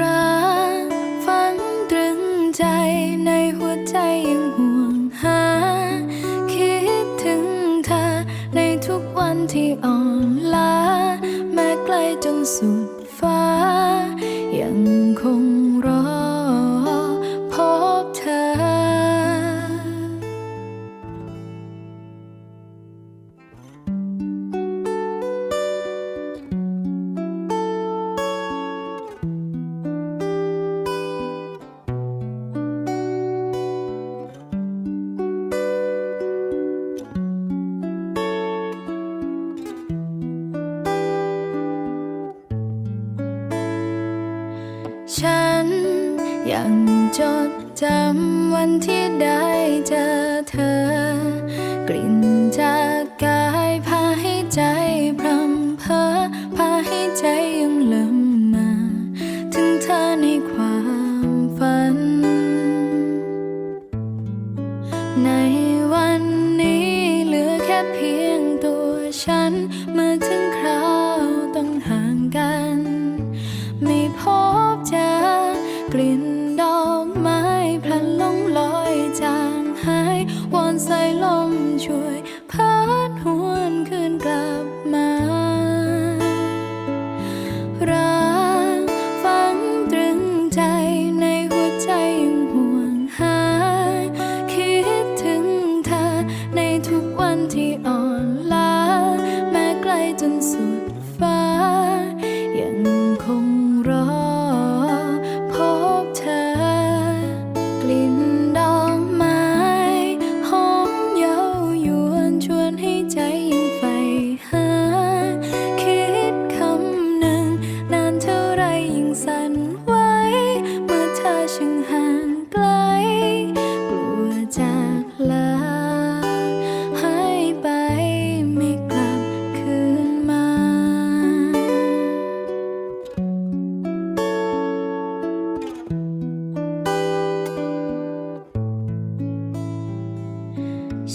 รัก ฉันยังจดจำวันที่ได้เจอเธอ กลิ่นจากกายพาให้ใจพรำเพอพาให้ใจยังเลิมมา ถึงเธอในความฝัน ในวันนี้เหลือแค่เพียงตัวฉัน กลิ่นดอกไม้พลันลงลอยจางหายวอนสายลมช่วยพัดหวนคืนกลับมารา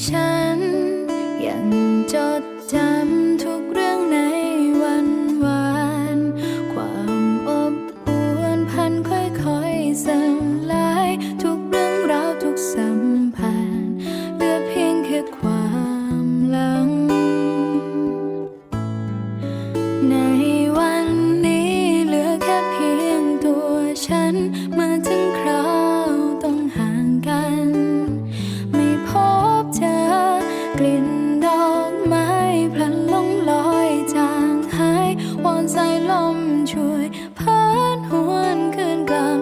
ฉันยังจดจำ ช่วยผ่านหวนคืนกลาง